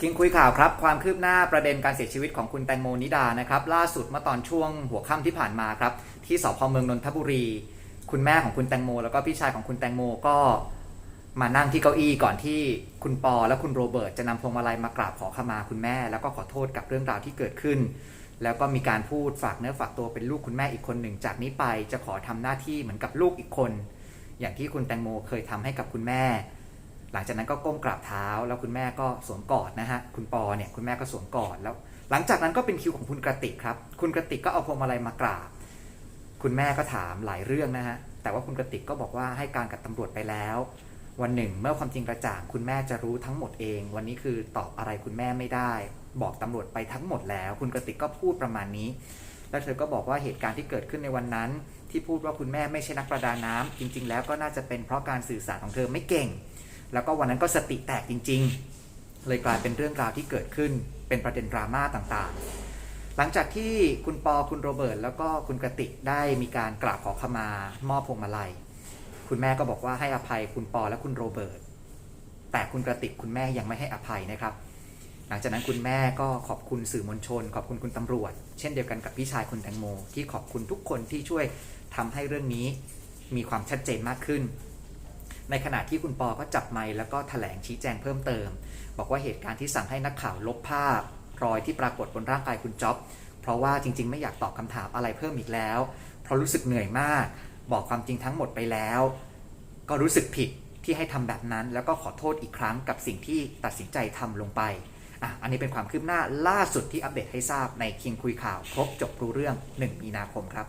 คิงคุยข่าวครับ ความคืบหน้าประเด็นการเสียชีวิตของคุณแตงโมนิดานะครับ ล่าสุดเมื่อตอนช่วงหัวค่ำที่ผ่านมาครับ ที่สพเมืองนนทบุรี คุณแม่ของคุณแตงโม แล้วก็พี่ชายของคุณแตงโมก็มานั่งที่เก้าอี้ก่อนที่คุณปอและคุณโรเบิร์ตจะนำพวงมาลัยมากราบขอขมาคุณแม่ แล้วก็ขอโทษกับเรื่องราวที่เกิดขึ้น แล้วก็มีการพูดฝากเนื้อฝากตัวเป็นลูกคุณแม่อีกคนหนึ่ง จากนี้ไปจะขอทำหน้าที่เหมือนกับลูกอีกคน อย่างที่คุณแตงโมเคยทำให้กับคุณแม่ ลังจากนั้นก็ก้มกราบเท้า แล้วคุณแม่ก็สวมกอดนะฮะคุณปอเนี่ยคุณแม่ก็สวมกอดแล้ว หลังจากนั้นก็เป็นคิวของคุณกระติกครับคุณกระติกก็เอาพวงมาลัยมากราบ คุณแม่ก็ถามหลายเรื่องนะฮะแต่ว่าคุณกระติกก็บอกว่าให้การกับตำรวจไปแล้ว วันหนึ่ง เมื่อความจริงกระจ่างคุณแม่จะรู้ทั้งหมดเอง วันนี้คือตอบอะไรคุณแม่ไม่ได้ บอกตำรวจไปทั้งหมดแล้ว คุณกระติกก็พูดประมาณนี้ แล้วเธอก็บอกว่าเหตุการณ์ที่เกิดขึ้นในวันนั้น ที่พูดว่าคุณแม่ไม่ใช่นักประดาน้ำจริง ๆ แล้วก็น่าจะเป็นเพราะการสื่อสารของเธอไม่เก่ง แล้วก็วันนั้นก็สติแตกจริง ๆ เลยกลายเป็นเรื่องราวที่เกิดขึ้นเป็นประเด็นดราม่าต่างๆ หลังจากที่คุณปอคุณโรเบิร์ตแล้วก็คุณกระติกได้มีการกราบขอขมามอบพวงมาลัย คุณแม่ก็บอกว่าให้อภัยคุณปอและคุณโรเบิร์ตแต่คุณกระติกคุณแม่ยังไม่ให้อภัยนะครับ หลังจากนั้นคุณแม่ก็ขอบคุณสื่อมวลชน ขอบคุณคุณตำรวจ เช่นเดียวกันกับพี่ชายคุณแตงโม ที่ขอบคุณทุกคนที่ช่วยทำให้เรื่องนี้มีความชัดเจนมากขึ้น ในขณะที่คุณปอก็จับไมค์แล้วก็แถลงชี้แจงเพิ่มเติม บอกว่าเหตุการณ์ที่สั่งให้นักข่าวลบภาพ รอยที่ปรากฏบนร่างกายคุณจ๊อบ เพราะว่าจริง ๆ ไม่อยากตอบคำถามอะไรเพิ่มอีกแล้ว เพราะรู้สึกเหนื่อยมาก บอกความจริงทั้งหมดไปแล้ว ก็รู้สึกผิดที่ให้ทำแบบนั้น แล้วก็ขอโทษอีกครั้งกับสิ่งที่ตัดสินใจทำลงไปอะอันนี้เป็นความคืบหน้าล่าสุดที่อัปเดตให้ทราบในคิงคุยข่าว ครบจบรู้เรื่อง 1 มีนาคมครับ